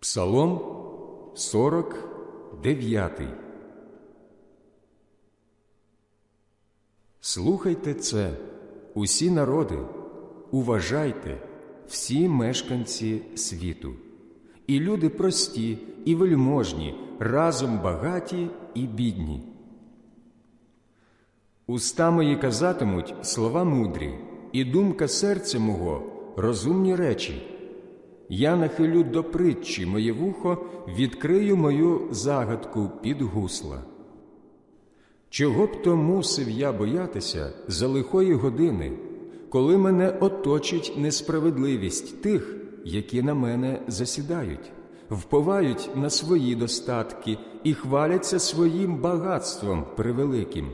Псалом 49 Слухайте це, усі народи, уважайте, всі мешканці світу, і люди прості, і вельможні, разом багаті і бідні. Уста мої казатимуть слова мудрі, і думка серця мого розумні речі. Я нахилю до притчі моє вухо, відкрию мою загадку під гусла. Чого б то мусив я боятися за лихої години, коли мене оточить несправедливість тих, які на мене засідають, вповають на свої достатки і хваляться своїм багатством превеликим.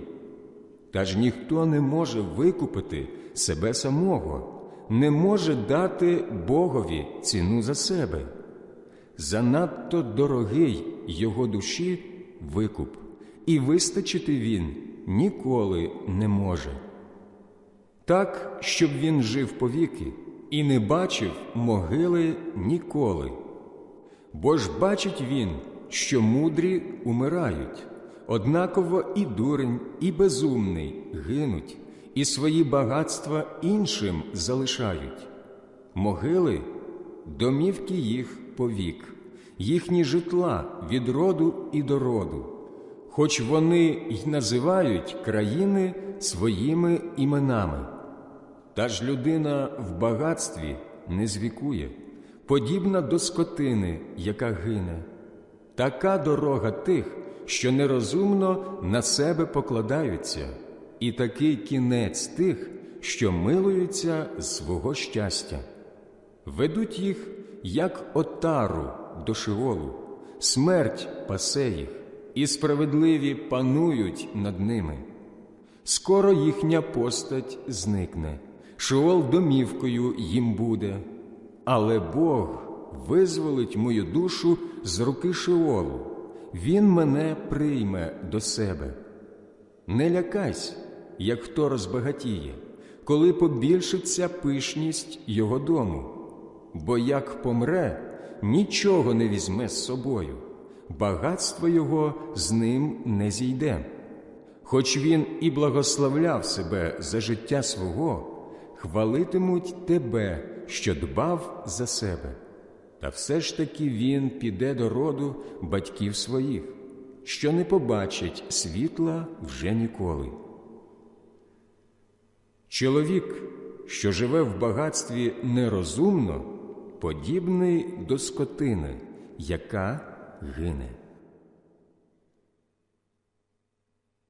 Та ж ніхто не може викупити себе самого, не може дати Богові ціну за себе. Занадто дорогий його душі викуп, і вистачити він ніколи не може. Так, щоб він жив повіки і не бачив могили ніколи. Бо ж бачить він, що мудрі умирають, однаково і дурень, і безумний гинуть, і свої багатства іншим залишають. Могили домівки їх повік, їхні житла від роду і до роду, хоч вони й називають країни своїми іменами. Та ж людина в багатстві не звікує, подібна до скотини, яка гине. Така дорога тих, що нерозумно на себе покладаються, і такий кінець тих, що милуються свого щастя. Ведуть їх, як отару до шиволу, смерть пасе їх, і справедливі панують над ними. Скоро їхня постать зникне, шиол домівкою їм буде, але Бог визволить мою душу з руки шиолу, Він мене прийме до себе. Не лякайся, як хто розбагатіє, коли побільшиться пишність його дому, бо як помре, нічого не візьме з собою, багатство його з ним не зійде. Хоч він і благословляв себе за життя свого, хвалитимуть тебе, що дбав за себе. Та все ж таки він піде до роду батьків своїх, що не побачить світла вже ніколи. Чоловік, що живе в багатстві нерозумно, подібний до скотини, яка гине.